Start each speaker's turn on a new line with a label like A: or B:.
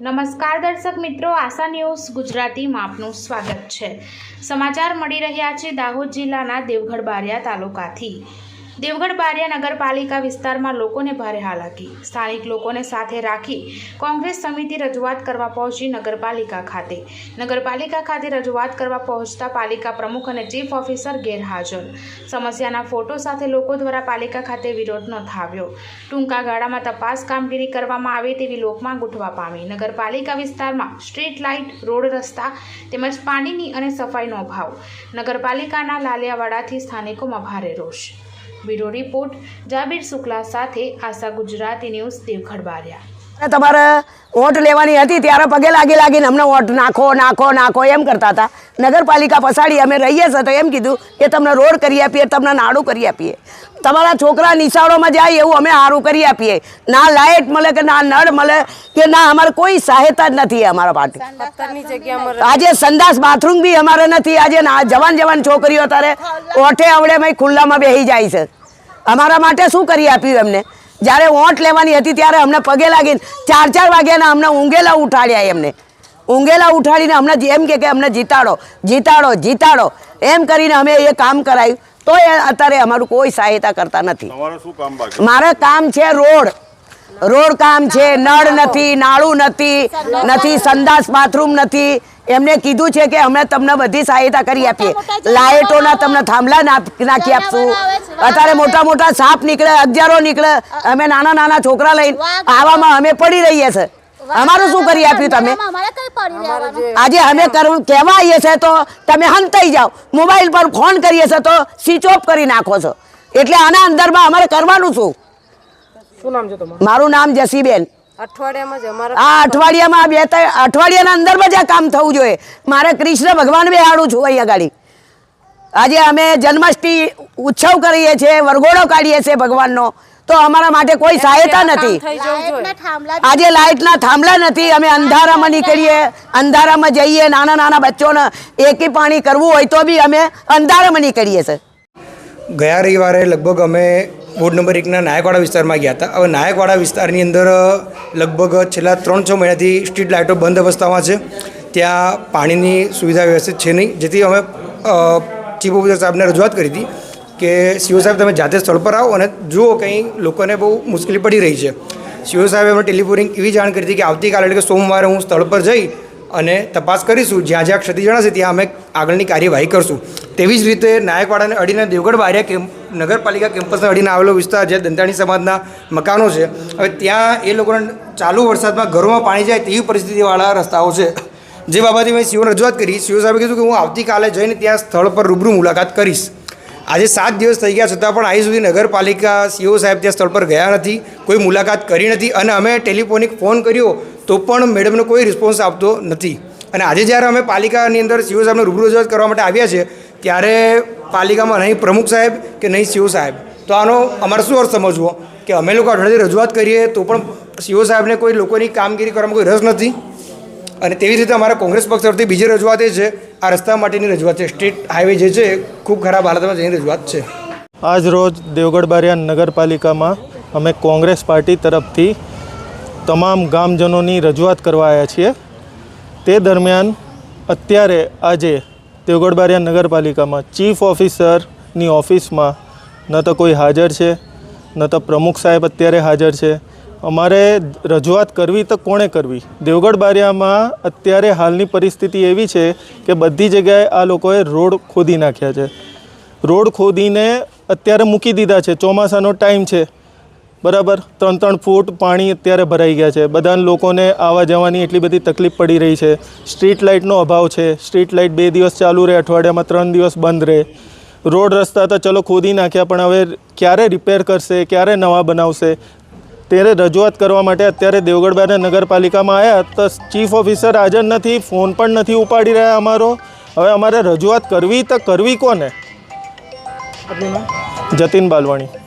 A: નમસ્કાર દર્શક મિત્રો, આશા ન્યૂઝ ગુજરાતીમાં આપનું સ્વાગત છે. સમાચાર મળી રહ્યા છે દાહોદ જિલ્લાના દેવગઢ બારિયા તાલુકાથી. દેવગઢ બારિયા નગરપાલિકા વિસ્તારમાં લોકોને ભારે હાલાકી. સ્થાનિક લોકોને સાથે રાખી કોંગ્રેસ સમિતિ રજૂઆત કરવા પહોંચી નગરપાલિકા ખાતે. નગરપાલિકા ખાતે રજૂઆત કરવા પહોંચતા પાલિકા પ્રમુખ અને ચીફ ઓફિસર ગેરહાજર. સમસ્યાના ફોટો સાથે લોકો દ્વારા પાલિકા ખાતે વિરોધ નોંધાવ્યો. ટૂંકા ગાળામાં તપાસ કામગીરી કરવામાં આવે તેવી લોકમાં ગૂંઠવા પામી. નગરપાલિકા વિસ્તારમાં સ્ટ્રીટ લાઇટ, રોડ રસ્તા તેમજ પાણીની અને સફાઈનો અભાવ. નગરપાલિકાના લાલિયાવાડાથી સ્થાનિકોમાં ભારે રોષ. બ્યુરો રિપોર્ટ જાબીર શુક્લા સાથે આશા ગુજરાતી ન્યૂઝ દેવગઢ બારિયા
B: તમારે વોટ લેવાની હતી ત્યારે પગે લાગી લાગીને અમને વોટ નાખો નાખો નાખો એમ કરતા હતા. નગરપાલિકા પછાડી અમે રહીએ છીએ તો એમ કીધું કે તમને રોડ કરી આપીએ તમને નાડું કરી આપીએ. તમારા છોકરા નિશાળોમાં જાય એવું અમે સારું કરી આપીએ. ના લાઇટ મળે કે ના નળ મળે કે ના અમારે કોઈ સહાયતા જ નથી અમારા માટે. આજે સંદાસ બાથરૂમ બી અમારે નથી. આજે જવાન જવાન છોકરીઓ તારે ઓઠે આવડે ખુલ્લામાં બેસી જાય છે. અમારા માટે શું કરી આપ્યું એમને? જ્યારે વોટ લેવાની હતી ત્યારે અમને પગે લાગીને ચાર ચાર વાગ્યાના અમને ઊંઘેલા ઉઠાડ્યા એમને. ઊંઘેલા ઉઠાડીને અમને એમ કે કે અમને જીતાડો જીતાડો જીતાડો. એમ કરીને અમે એ કામ કરાયું. તો એ અત્યારે અમારું કોઈ સહાયતા કરતા નથી. મારે કામ છે રોડ. રોડ કામ છે. નળ નથી નાળું નથી નથી સંદાસ બાથરૂમ નથી. એમને કીધું છે કે અમે તમને બધી સહાયતા કરી આપીએ. લાઇટોના તમને થાંભલા નાખી આપશું. અત્યારે મોટા મોટા સાપ નીકળે અગિયારો નીકળે. અમે નાના નાના છોકરા લઈને આવામાં અમે પડી રહીએ છે. અમારું શું કરી આપ્યું તમે?
C: અમારે કઈ પડી રહેવાનું?
B: આજે અમે કરવું કહેવા આવીએ છે તો તમે હંતાઈ જાઓ. મોબાઈલ પર ફોન કરીએ છીએ તો સ્વિચ ઓફ કરી નાખો છો. એટલે આના અંદરમાં અમારે કરવાનું શું?
D: શું નામ છે તમારું?
B: મારું નામ જસીબેન. આ અઠવાડિયામાં બે ત્રણ અઠવાડિયાના અંદરમાં જ આ કામ થવું જોઈએ. મારે કૃષ્ણ ભગવાન બેહાડું છું અહીંયા ગાડી આજે અમે જન્માષ્ટમી ઉત્સવ કરીએ છીએ વરઘોડો કાઢીએ છીએ ભગવાનનો. તો અમારા માટે કોઈ સહાયતા નથી. આજે લાઇટના થાંભલા નથી. અમે અંધારામાં નીકળીએ અંધારામાં જઈએ નાના નાના બચ્ચોને એકી પાણી કરવું હોય તો બી અમે અંધારામાં નીકળીએ છીએ.
E: ગયા રવિવારે લગભગ અમે વોર્ડ નંબર એકના નાયકવાડા વિસ્તારમાં ગયા હતા. હવે નાયકવાડા વિસ્તારની અંદર લગભગ છેલ્લા ત્રણ છ મહિનાથી સ્ટ્રીટ લાઇટો બંધ અવસ્થામાં છે. ત્યાં પાણીની સુવિધા વ્યવસ્થિત છે નહીં. જેથી અમે ચીફ ઓફિસર સાહેબને રજૂઆત કરી હતી કે, સીઓ સાહેબ, તમે જાતે સ્થળ પર આવો અને જુઓ કંઈ લોકોને બહુ મુશ્કેલી પડી રહી છે. સીઓ સાહેબે અમે ટેલિફોનિંગ એવી જાણ કરી હતી કે આવતીકાલે, એટલે કે સોમવારે હું સ્થળ પર જઈ અને તપાસ કરીશું. જ્યાં જ્યાં ક્ષતિ જણાશે, ત્યાં અમે આગળની કાર્યવાહી કરશું. તેવી જ રીતે નાયકવાડાને અડીને દેવગઢ બારિયા કેમ્પ નગરપાલિકા કેમ્પસને અડીને આવેલો વિસ્તાર જે દંતાણી સમાજના મકાનો છે. હવે ત્યાં એ લોકોને ચાલુ વરસાદમાં ઘરોમાં પાણી જાય તેવી પરિસ્થિતિવાળા રસ્તાઓ છે. જે બાબતે મેં સીઓને રજૂઆત કરી. સીઓ સાહેબે કીધું કે હું આવતીકાલે જઈને ત્યાં સ્થળ પર રૂબરૂ મુલાકાત કરીશ. આજે સાત દિવસ થઈ ગયા છતાં પણ આજે સુધી નગરપાલિકા સીઓ સાહેબ ત્યાં સ્થળ પર ગયા નથી, કોઈ મુલાકાત કરી નથી અને અમે ટેલિફોનિક ફોન કર્યો તો પણ મેડમનો કોઈ રિસ્પોન્સ આપતો નથી. અને આજે જ્યારે અમે પાલિકાની અંદર સીઓ સાહેબને રૂબરૂ રજૂઆત કરવા માટે આવ્યા છે, ત્યારે પાલિકામાં નહીં, પ્રમુખ સાહેબ કે નહીં, સીઓ સાહેબ? તો આનો અમારે શું અર્થ સમજવો? કે અમે લોકો અઠવાડિયે રજૂઆત કરીએ તો પણ સીઓ સાહેબને કોઈ લોકોની કામગીરી કરવામાં કોઈ રસ નથી. અને તેવી રીતે અમારા કોંગ્રેસ પક્ષ તરફથી બીજી રજૂઆત એ છે, આ રસ્તા માટેની રજૂઆત છે. સ્ટેટ હાઈવે જે છે ખૂબ ખરાબ હાલતમાં જઈને રજૂઆત છે.
F: આજ રોજ દેવગઢ બારિયા નગરપાલિકામાં અમે કોંગ્રેસ પાર્ટી તરફથી તમામ ગામજનોની રજૂઆત કરવા આવ્યા છીએ. તે દરમિયાન અત્યારે આજે દેવગઢ બારિયા નગરપાલિકામાં ચીફ ઓફિસરની ઓફિસમાં ન તો કોઈ હાજર છે, ન તો પ્રમુખ સાહેબ અત્યારે હાજર છે. અમારે રજૂઆત કરવી તો કોણે કરવી? દેવગઢ બારિયામાં અત્યારે હાલની પરિસ્થિતિ એવી છે કે બધી જગ્યાએ આ લોકોએ રોડ ખોદી નાખ્યા છે. રોડ ખોદીને અત્યારે મૂકી દીધા છે. ચોમાસાનો ટાઈમ છે. બરાબર? ત્રણ ત્રણ ફૂટ પાણી અત્યારે ભરાઈ ગયા છે. બધા લોકોને આવવા જવાની એટલી બધી તકલીફ પડી રહી છે. સ્ટ્રીટ લાઇટનો અભાવ છે. સ્ટ્રીટ લાઇટ બે દિવસ ચાલુ રહે અઠવાડિયામાં ત્રણ દિવસ બંધ રહે. રોડ રસ્તા તો ચલો ખોદી નાખ્યા પણ હવે ક્યારે રિપેર કરશે? ક્યારે નવા બનાવશે? ત્યારે રજૂઆત કરવા માટે અત્યારે દેવગઢ બારિયા નગરપાલિકામાં આવ્યા તો ચીફ ઓફિસર હાજર નથી ફોન પણ નથી ઉપાડી રહ્યા અમારો. હવે અમારે રજૂઆત કરવી તો કરવી કોને? જતીન બાલવાણી.